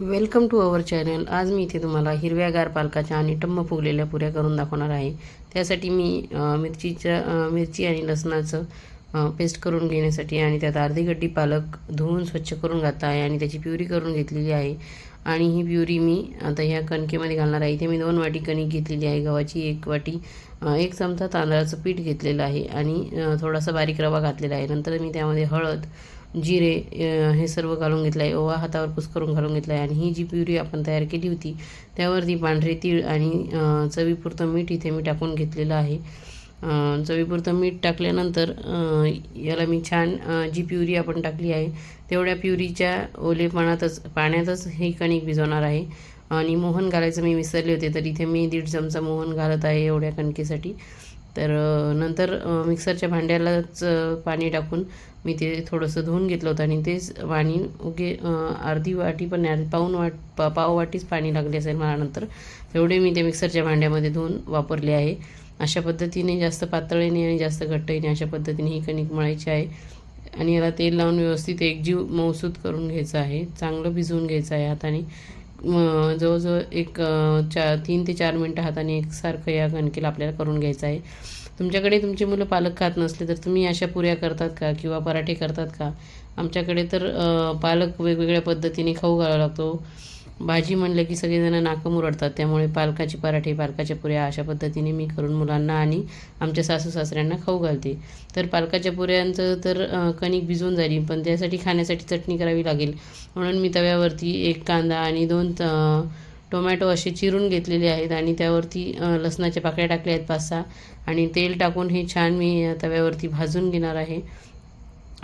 Welcome to our channel आज मी इथे तुम्हाला हिरव्यागार पालकाच्या आणि टम्म फुगलेल्या पुऱ्या करून दाखवणार आहे. त्यासाठी मी मिरचीच्या मिरची आणि लसणाचं पेस्ट करून घेण्यासाठी आणि त्यात अर्धी गड्डी पालक धुवून स्वच्छ करून घातला आहे आणि त्याची प्युरी करून घेतलेली आहे. आणि ही प्युरी मी आता ह्या कणकेमध्ये घालणार आहे. इथे मी दोन वाटी कणिक घेतलेली आहे गव्हाची एक वाटी एक चमचा तांदळाचं पीठ घेतलेलं आहे आणि थोडासा बारीक रवा घातलेला आहे. नंतर मी त्यामध्ये हळद जिरे हे सर्व घालून घेतलं आहे ओवा हातावर पुसकरून घालून घेतला आहे आणि ही जी प्युरी आपण तयार केली होती त्यावरती पांढरे तीळ आणि चवीपुरतं मीठ इथे मी टाकून घेतलेलं आहे. चवीपुरतं मीठ टाकल्यानंतर याला मी छान जी प्युरी आपण टाकली आहे तेवढ्या प्युरीच्या ओलेपणातच पाण्यातच हे कणिक भिजवणार आहे. आणि मोहन घालायचं मी विसरले होते तर इथे मी दीड चमचा मोहन घालत आहे एवढ्या कणकेसाठी. तर नंतर मिक्सरच्या भांड्यालाच पाणी टाकून मी ते थोडंसं धुवून घेतलं होतं. आणि तेच पाणी उगे अर्धी वाटी पण पाऊन वाट पा पाव वाटीच पाणी लागले असेल मला नंतर तेवढे मी ते मिक्सरच्या भांड्यामध्ये धुवून वापरले आहे. अशा पद्धतीने जास्त पातळीने आणि जास्त घट्टईने अशा पद्धतीने ही कणिक मळायची आहे. आणि याला तेल लावून व्यवस्थित एकजीव मौसूद करून घ्यायचं आहे. चांगलं भिजवून घ्यायचं आहे हाताने. जवळजवळ एक चार चा तीन ते चार मिनटं हाताने एकसारखं या कणकेला आपल्याला करून घ्यायचं आहे. तुमच्याकडे तुमची मुलं पालक खात नसले तर तुम्ही अशा पुऱ्या करतात का किंवा पराठे करतात का? आमच्याकडे तर पालक वेगवेगळ्या पद्धतीने खाऊ घालावा लागतो. भाजी म्हणलं की सगळेजण नाकं मुरडतात त्यामुळे पालकाचे पराठे पालकाच्या पुऱ्या अशा पद्धतीने मी करून मुलांना आणि आमच्या सासू सासऱ्यांना खाऊ घालते. तर पालकाच्या पुऱ्यांचं तर कणिक भिजून झाली पण त्यासाठी खाण्यासाठी चटणी करावी लागेल. म्हणून मी तव्यावरती एक कांदा आणि दोन टोमॅटो असे चिरून घेतलेले आहेत आणि त्यावरती लसणाच्या पाकळ्या टाकल्या आहेत पाच सहा आणि तेल टाकून हे छान मी तव्यावरती भाजून घेणार आहे.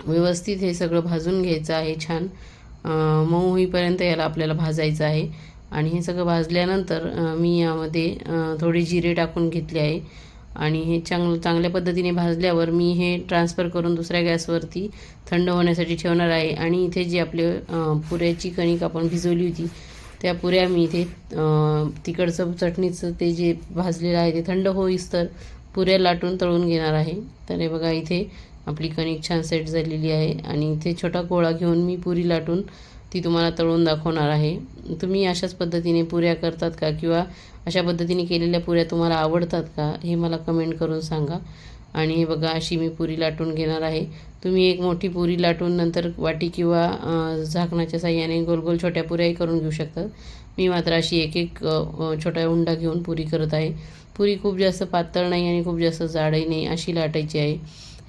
व्यवस्थित हे सगळं भाजून घ्यायचं आहे छान. मऊ होईपर्यंत याला आपल्याला भाजायचं आहे. आणि हे सगळं भाजल्यानंतर मी यामध्ये थोडे जिरे टाकून घेतले आहे. आणि हे चांग चांगल्या पद्धतीने भाजल्यावर मी हे ट्रान्सफर करून दुसऱ्या गॅसवरती थंड होण्यासाठी ठेवणार आहे. आणि इथे जी आपले पुऱ्याची कणिक आपण भिजवली होती त्या पुऱ्या मी इथे तिकडचं चटणीचं ते जे भाजलेलं आहे ते थंड होईस तर पुऱ्या लाटून तळून घेणार आहे. तर हे बघा इथे आपली कणिक छान सेट झालेली आहे. आणि इथे छोटा गोळा घेऊन मी पुरी लाटून ती तुम्हाला तळून दाखवणार आहे. तुम्ही अशाच पद्धतीने पुऱ्या करतात का? किंवा अशा पद्धतीने केलेल्या पुऱ्या तुम्हाला आवडतात का? हे मला कमेंट करून सांगा. आणि हे बघा अशी मी पुरी लाटून घेणार आहे. तुम्ही एक मोठी पुरी लाटून नंतर वाटी किंवा झाकणाच्या साह्याने गोल गोल छोट्या पुऱ्याही करून घेऊ शकतात. मी मात्र अशी एक एक छोटा उंडा घेऊन पुरी करत आहे. पुरी खूप जास्त पातळ नाही आणि खूप जास्त जाडही नाही अशी लाटायची आहे.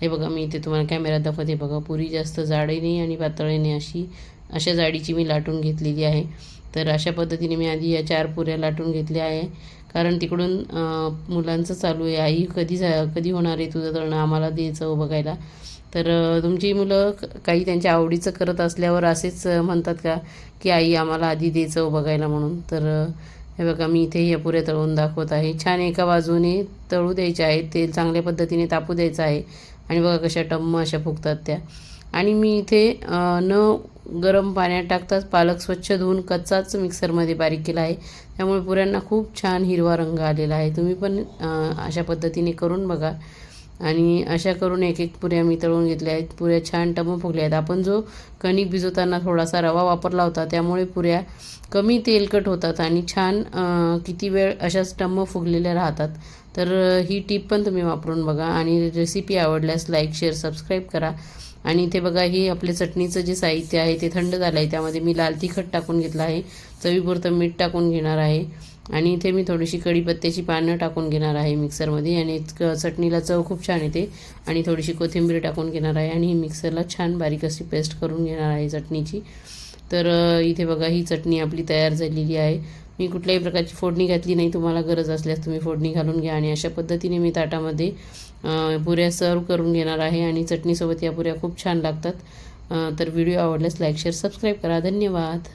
हे बघा मी इथे तुम्हाला कॅमेऱ्यात दाखवते. बघा पुरी जास्त जाडही नाही आणि पातळही नाही अशी. अशा जाडीची मी लाटून घेतलेली आहे. तर अशा पद्धतीने मी आधी या चार पुऱ्या लाटून घेतल्या आहे. कारण तिकडून मुलांचं चालू आहे. आई कधी जा कधी होणार आहे तुझं तळणं? आम्हाला द्यायचं हो बघायला. तर तुमची मुलं क- काही त्यांच्या आवडीचं करत असल्यावर असेच म्हणतात का की आई आम्हाला आधी द्यायचं हो बघायला म्हणून. तर हे बघा मी इथे या पुऱ्या तळून दाखवत आहे. छान एका बाजूने तळू द्यायचे आहेत. तेल चांगल्या पद्धतीने तापू द्यायचं आहे. आणि बघा कशा टम्म अशा फुगतात त्या. आणि मी इथे न गरम पाण्यात टाकताच पालक स्वच्छ धुवून कच्चाच मिक्सरमध्ये बारीक केला आहे. त्यामुळे पुऱ्यांना खूप छान हिरवा रंग आलेला आहे. तुम्ही पण अशा पद्धतीने करून बघा. आणि अशा करून एक एक पुऱ्या मी तळून घेतल्या आहेत. पुऱ्या छान टम फुगल्या आहेत. आपण जो कणिक भिजवताना थोडासा रवा वापरला होता त्यामुळे पुऱ्या कमी तेलकट होतात आणि छान किती वेळ अशाच टम्म फुगलेल्या राहतात. तर ही टीप पण तुम्ही वापरून बघा आणि रेसिपी आवडल्यास लाईक शेअर सबस्क्राईब करा. आणि इथे बघा ही आपले चटणीचं जे साहित्य आहे ते थंड झालं आहे. त्यामध्ये मी लाल तिखट टाकून घेतलं आहे. चवीपुरतं मीठ टाकून घेणार आहे. आणि इथे मी थोडीशी कढीपत्त्याची पानं टाकून घेणार आहे मिक्सरमध्ये आणि क- चटणीला चव खूप छान येते. आणि थोडीशी कोथिंबीर टाकून घेणार आहे. आणि ही मिक्सरला छान बारीक अशी पेस्ट करून घेणार आहे चटणीची. तर इथे बघा ही चटणी आपली तयार झालेली आहे. मी कुठल्याही प्रकारची फोडणी घातली नाही. तुम्हाला गरज असल्यास तुम्ही फोडणी घालून घ्या आणि अशा पद्धतीने मी ताटामध्ये पुऱ्या सर्व करून घेणार आहे आणि चटणीसोबत या पुऱ्या खूप छान लागतात. तर व्हिडिओ आवडल्यास लाईक शेअर सबस्क्राईब करा. धन्यवाद.